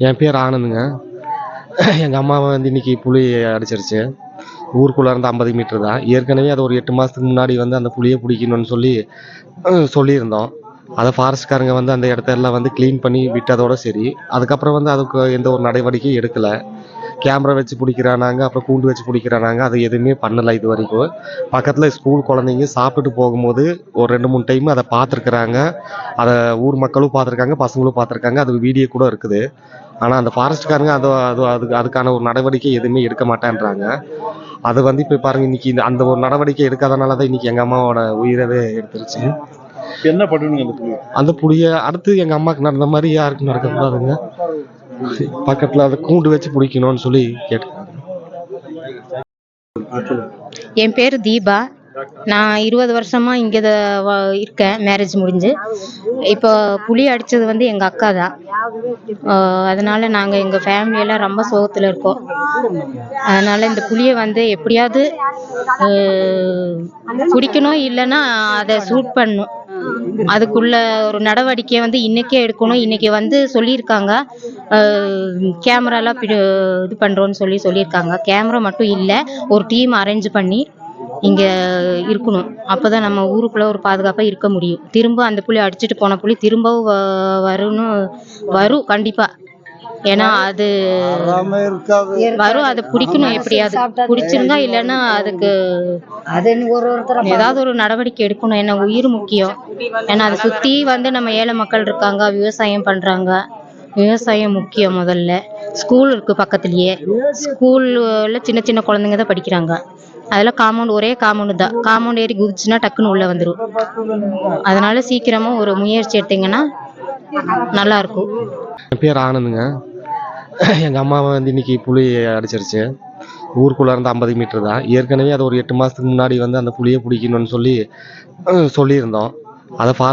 என் பேர் ஆனந்துங்க. எங்கள் அம்மாவை வந்து இன்றைக்கி புலி அடிச்சிருச்சு. ஊருக்குள்ளே இருந்து ஐம்பது மீட்ரு தான். ஏற்கனவே அது ஒரு எட்டு மாதத்துக்கு முன்னாடி வந்து அந்த புளியை பிடிக்கணும்னு சொல்லி சொல்லியிருந்தோம். அதை ஃபாரஸ்ட்காரங்க வந்து அந்த இடத்த எல்லாம் வந்து க்ளீன் பண்ணி விட்டதோட சரி. அதுக்கப்புறம் வந்து அதுக்கு எந்த ஒரு நடவடிக்கையும் எடுக்கலை. கேமரா வச்சு பிடிக்கிறானாங்க அப்புறம் கூண்டு வச்சு பிடிக்கிறானாங்க. அது எதுவுமே பண்ணலை இது வரைக்கும் பக்கத்தில் ஸ்கூல் குழந்தைங்க சாப்பிட்டுட்டு போகும்போது ஒரு ரெண்டு மூணு டைம் அதை பார்த்துருக்குறாங்க. அதை ஊர் மக்களும் பார்த்துருக்காங்க பசங்களும் பார்த்துருக்காங்க. அது வீடியோ கூட இருக்குது. ஆனால் அந்த ஃபாரஸ்ட்காரங்க அது அது அதுக்கு அதுக்கான ஒரு நடவடிக்கை எதுவுமே எடுக்க மாட்டேன்றாங்க. அது வந்து இப்போ பாருங்க இன்னைக்கு இந்த அந்த ஒரு நடவடிக்கை எடுக்காதனால தான் இன்னைக்கு எங்கள் அம்மாவோட உயிரவே எடுத்துருச்சு. என்ன புலி அந்த புளிய அடுத்து எங்கள் அம்மாவுக்கு நடந்த மாதிரி யாருக்கும் நடக்கக்கூடாதுங்க பக்கத்தில் அதை கூண்டு வச்சு பிடிக்கணும்னு சொல்லி கேட்டேன். என் பேர் தீபா. நான் இருபது வருஷமா இங்கே இருக்கேன். மேரேஜ் முடிஞ்சு. இப்போ புலி அடித்தது வந்து எங்கள் அக்கா தான் அதனால நாங்கள் எங்கள் ஃபேமிலியெல்லாம் ரொம்ப சோகத்தில் இருக்கோம். அதனால இந்த புலியை வந்து எப்படியாவது குடிக்கணும் இல்லைன்னா அதை சூட் பண்ணணும். அதுக்குள்ள ஒரு நடவடிக்கை வந்து இன்னைக்கே எடுக்கணும். இன்னைக்கு வந்து சொல்லியிருக்காங்க. கேமராலாம் இது பண்ணுறோன்னு சொல்லி சொல்லியிருக்காங்க. கேமரா மட்டும் இல்லை ஒரு டீம் அரேஞ்ச் பண்ணி இங்கே இருக்கணும். அப்போ தான் நம்ம ஊருக்குள்ளே ஒரு பாதுகாப்பாக இருக்க முடியும். திரும்ப அந்த புலி அடிச்சிட்டு போன புலி திரும்பவும் வ- வரும்னு வரும் கண்டிப்பாக ஏன்னா அது வரும் அதை பிடிக்கணும் எப்படியாவது. பிடிச்சிருந்தா இல்லைன்னா அதுக்கு ஏதாவது ஒரு நடவடிக்கை எடுக்கணும். ஏன்னா உயிர் முக்கியம். ஏன்னா அதை சுற்றி வந்து நம்ம ஏழை மக்கள் இருக்காங்க விவசாயம் பண்ணுறாங்க விவசாயம் முக்கியம் முதல்ல. ஸ்கூல் இருக்குது பக்கத்துலேயே. ஸ்கூலில் சின்ன சின்ன குழந்தைங்க தான் படிக்கிறாங்க. அதெல்லாம் காம்பவுண்ட் ஒரே காம்பவுண்டு தான். காம்பவுண்ட் ஏறி குதிச்சுன்னா டக்குன்னு உள்ளே வந்துடும் அதனால சீக்கிரமாக ஒரு முயற்சி எடுத்தீங்கன்னா நல்லா இருக்கும். என் பேர் ஆனந்துங்க. எங்கள் அம்மாவை வந்து இன்னைக்கு புளி அடிச்சிருச்சு. ஊருக்குள்ளே இருந்து ஐம்பது மீட்டர் தான். ஏற்கனவே அது ஒரு எட்டு மாதத்துக்கு முன்னாடி வந்து அந்த புளியை பிடிக்கணும்னு சொல்லி சொல்லியிருந்தோம். அதை